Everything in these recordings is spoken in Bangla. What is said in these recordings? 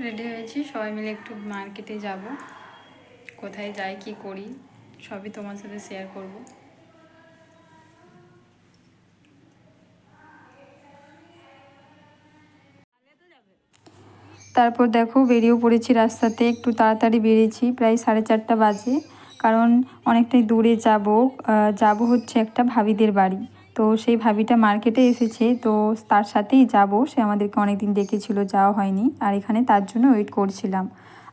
রেডি হয়েছি। সবাই মিলে একটু মার্কেটে যাব। কোথায় যাই, কি করি, সবই তোমার সাথে শেয়ার করব। তারপর দেখো বেরিয়েও পড়েছি রাস্তাতে, একটু তাড়াতাড়ি বেরিয়েছি, প্রায় সাড়ে চারটা বাজে। কারণ অনেকটাই দূরে যাব যাব হচ্ছে একটা ভাবিদের বাড়ি। তো সেই ভাবিটা মার্কেটে এসেছে, তো তার সাথেই যাব। সে আমাদেরকে অনেক দিন ডেকেছিল যাওয়া হয়নি। আর এখানে তার জন্য ওয়েট করছিলাম।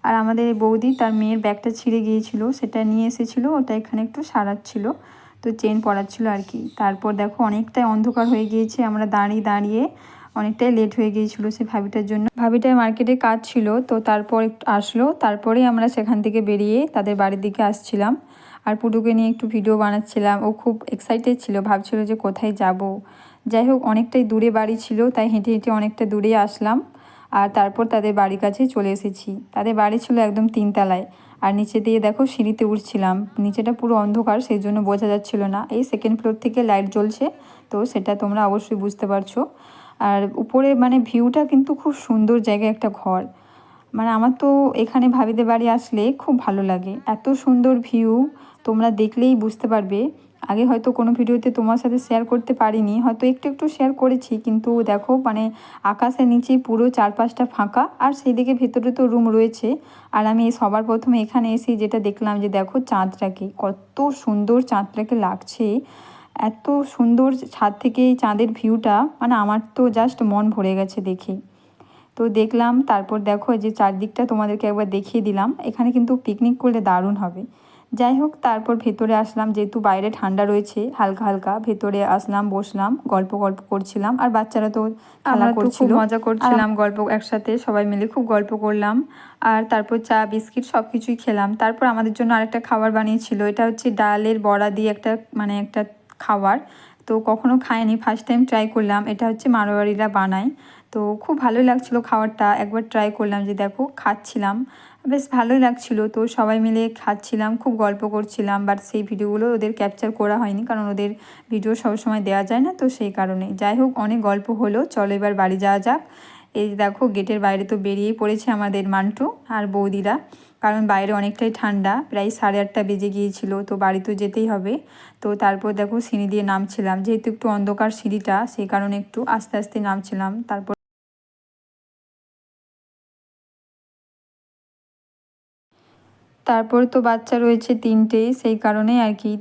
আর আমাদের বৌদি তার মেয়ের ব্যাগটা ছিঁড়ে গিয়েছিল, সেটা নিয়ে এসেছিল, ওটা এখানে একটু সারাচ্ছিল, তো চেন পড়াচ্ছিল আর কি। তারপর দেখো অনেকটাই অন্ধকার হয়ে গিয়েছে, আমরা দাঁড়িয়ে দাঁড়িয়ে অনেকটাই লেট হয়ে গিয়েছিল সেই ভাবিটার জন্য। ভাবিটার মার্কেটে কাজ ছিল, তো তারপর আসলো, তারপরেই আমরা সেখান থেকে বেরিয়ে তাদের বাড়ির দিকে আসছিলাম। আর পুটুকে নিয়ে একটু ভিডিও বানাচ্ছিলাম। ও খুব এক্সাইটেড ছিল, ভাবছিল যে কোথায় যাব। যাই হোক, অনেকটাই দূরে বাড়ি ছিল, তাই হেঁটে হেঁটে অনেকটা দূরে আসলাম। আর তারপর তাদের বাড়ির কাছে চলে এসেছি। তাদের বাড়ি ছিল একদম তিনতলায়। আর নিচে দিয়ে দেখো সিঁড়িতে উঠছিলাম। নিচেটা পুরো অন্ধকার সেই জন্য বোঝা যাচ্ছিল না। এই সেকেন্ড ফ্লোর থেকে লাইট জ্বলছে, তো সেটা তোমরা অবশ্যই বুঝতে পারছ। আর উপরে মানে ভিউটা কিন্তু খুব সুন্দর জায়গায় একটা ঘর। মানে আমার তো এখানে ভাবিদের বাড়ি আসলে খুব ভালো লাগে। এত সুন্দর ভিউ তোমরা দেখলেই বুঝতে পারবে। আগে হয়তো কোনো ভিডিওতে তোমার সাথে শেয়ার করতে পারিনি, হয়তো একটু একটু শেয়ার করেছি, কিন্তু দেখো মানে আকাশের নিচে পুরো চারপাশটা ফাঁকা, আর সেই দিকে ভেতরে তো রুম রয়েছে। আর আমি সবার প্রথমে এখানে এসে যেটা দেখলাম যে দেখো চাঁদটাকে, কত সুন্দর চাঁদটাকে লাগছে। এত সুন্দর ছাদ থেকে চাঁদের ভিউটা মানে আমার তো জাস্ট মন ভরে গেছে দেখে। তো দেখলাম তারপর দেখো যে চারদিকটা তোমাদেরকে একবার দেখিয়ে দিলাম। এখানে কিন্তু পিকনিক করলে দারুণ হবে। যাই হোক তারপর ভেতরে আসলাম যেহেতু বাইরে ঠান্ডা রয়েছে হালকা হালকা ভেতরে আসলাম বসলাম গল্প গল্প করছিলাম। আর বাচ্চারা তো খেলা করছিল। মজা করছিলাম গল্প একসাথে সবাই মিলে খুব গল্প করলাম। আর তারপর চা বিস্কিট সব কিছুই খেলাম। তারপর আমাদের জন্য আরেকটা খাবার বানিয়েছিল এটা হচ্ছে ডালের বড়া দিয়ে একটা মানে একটা খাবার। তো কখনো খাইনি ফার্স্ট টাইম ট্রাই করলাম। এটা হচ্ছে মারোয়ারিরা বানায়। তো খুব ভালোই লাগছিল খাবারটা একবার ট্রাই করলাম যে দেখো, খাচ্ছিলাম। বেশ ভালোই লাগছিল। তো সবাই মিলে খাচ্ছিলাম, খুব গল্প করছিলাম। বাট সেই ভিডিওগুলো ওদের ক্যাপচার করা হয়নি কারণ ওদের ভিডিও সবসময় দেওয়া যায় না। তো সেই কারণে। যাই হোক, অনেক গল্প হলো। চলো এবার বাড়ি যাওয়া যাক। এই দেখো, গেটের বাইরে তো বেরিয়েই পড়েছে আমাদের মান্টু আর বৌদিরা। কারণ বাইরে অনেকটাই ঠান্ডা, প্রায় সাড়ে আটটা বেজে গিয়েছিল, তো বাড়ি তো যেতেই হবে। তো তারপর দেখো, সিঁড়ি দিয়ে নামছিলাম। যেহেতু একটু অন্ধকার সিঁড়িটা, সেই কারণে একটু আস্তে আস্তে নামছিলাম। তারপর তারপর তো বাচ্চা রয়েছে তিনটে, সেই কারণে আর কি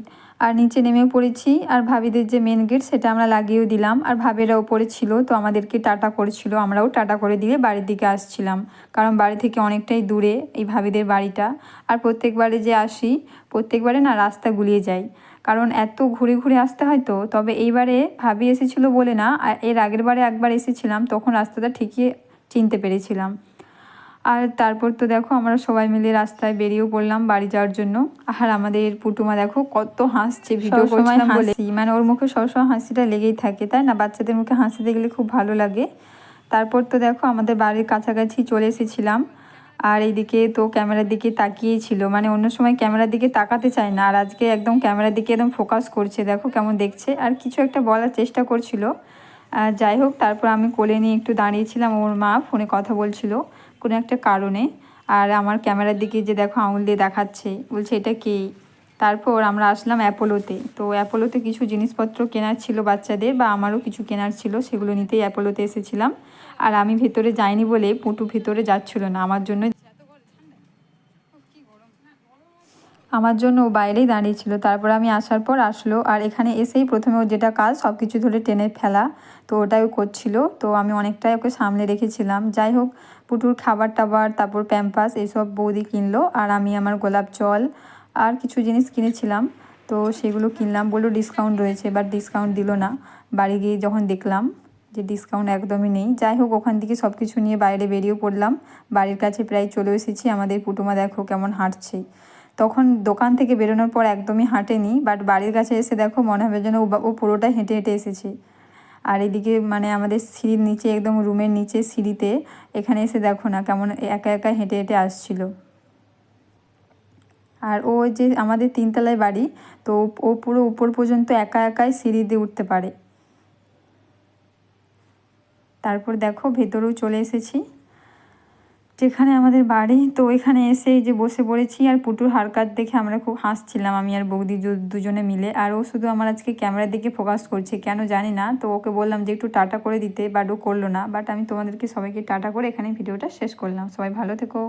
আর নিচে নেমে পড়েছি। আর ভাবিদের যে মেন গেট সেটা আমরা লাগিয়েও দিলাম। আর ভাবেরা ওপরে ছিল তো আমাদেরকে টাটা করেছিল। আমরাও টাটা করে দিয়ে বাড়ির দিকে আসছিলাম। কারণ বাড়ি থেকে অনেকটাই দূরে এই ভাবিদের বাড়িটা। আর প্রত্যেকবারে যে আসি, প্রত্যেকবারে না রাস্তা গুলিয়ে যাই। কারণ এত ঘুরে ঘুরে আসতে হয় তো, তবে এইবারে ভাবি এসেছিল বলে না এর আগের বারে একবার এসেছিলাম, তখন রাস্তাটা ঠিকই চিনতে পেরেছিলাম। আর তারপর তো দেখো আমরা সবাই মিলে রাস্তায় বেরিয়েও পড়লাম বাড়ি যাওয়ার জন্য। আর আমাদের পুটুমা দেখো কত হাসছে ভিডিও সময় হাসি। মানে ওর মুখে সবসময় হাসিটা লেগেই থাকে তাই না? বাচ্চাদের মুখে হাসি দেখলে খুব ভালো লাগে। তারপর তো দেখো আমাদের বাড়ির কাছাকাছি চলে এসেছিলাম। আর এইদিকে তো ক্যামেরার দিকে তাকিয়েই ছিল। মানে অন্য সময় ক্যামেরার দিকে তাকাতে চায় না। আর আজকে একদম ক্যামেরার দিকে একদম ফোকাস করছে দেখো কেমন দেখছে। আর কিছু একটা বলার চেষ্টা করছিল। যাই হোক তারপর আমি কোলে নিয়ে একটু দাঁড়িয়েছিলাম ওর মা ফোনে কথা বলছিল। কোনো একটা কারণে। আর আমার ক্যামেরার দিকে যে দেখো আঙুল দিয়ে দেখাচ্ছে, বলছে, এটা কে? তারপর আমরা আসলাম অ্যাপোলোতে। তো অ্যাপোলোতে কিছু জিনিসপত্র কেনার ছিল বাচ্চাদের বা আমারও কিছু কেনার ছিল, সেগুলো নিতেই অ্যাপোলোতে এসেছিলাম। আর আমি ভেতরে যাইনি বলে পুটু ভেতরে যাচ্ছিল না, আমার জন্য আমার জন্য ও বাইরেই দাঁড়িয়েছিল তারপর আমি আসার পর আসলো আর এখানে এসেই প্রথমে ও যেটা কাজ সব কিছু ধরে টেনে ফেলা, তো ওটাই ও করছিল। তো আমি অনেকটাই ওকে সামনে রেখেছিলাম। যাই হোক, পুটুর খাবার টাবার, তারপর প্যাম্পাস এইসব বৌদি কিনলো আর আমি আমার গোলাপ জল আর কিছু জিনিস কিনেছিলাম। তো সেগুলো কিনলাম বলল ডিসকাউন্ট রয়েছে বাট ডিসকাউন্ট দিল না। বাড়ি গিয়ে যখন দেখলাম যে ডিসকাউন্ট একদমই নেই, যাই হোক ওখান থেকে সব কিছু নিয়ে বাইরে বেরিয়েও পড়লাম। বাড়ির কাছে প্রায় চলে এসেছি। আমাদের পুটুমা দেখো কেমন হাঁটছে। তখন দোকান থেকে বেরোনোর পর একদমই হাঁটেনি বাট বাড়ির কাছে এসে দেখো মনে হবে যেন ও পুরোটা হেঁটে হেঁটে এসেছে। আর এদিকে মানে আমাদের সিঁড়ির নিচে, একদম রুমের নিচে সিঁড়িতে এখানে এসে দেখো না কেমন একা একা হেঁটে হেঁটে আসছিল। আর ও যে আমাদের তিনতলায় বাড়ি, তো ও পুরো উপর পর্যন্ত একা একাই সিঁড়ি দিয়ে উঠতে পারে। তারপর দেখো ভেতরেও চলে এসেছি। যেখানে আমাদের বাড়ি, তো এখানে এসে যে বসে পড়েছি আর পুটুর হার কাট দেখে আমরা খুব হাসছিলাম, আমি আর বৌদি দুজনে মিলে। আর ও শুধু আমার আজকে ক্যামেরার দিকে ফোকাস করছে, কেন জানি না। তো ওকে বললাম যে একটু টাটা করে দিতে, বাট ও করল না। বাট আমি তোমাদেরকে সবাইকে টাটা করে এখানে ভিডিওটা শেষ করলাম। সবাই ভালো থেকো।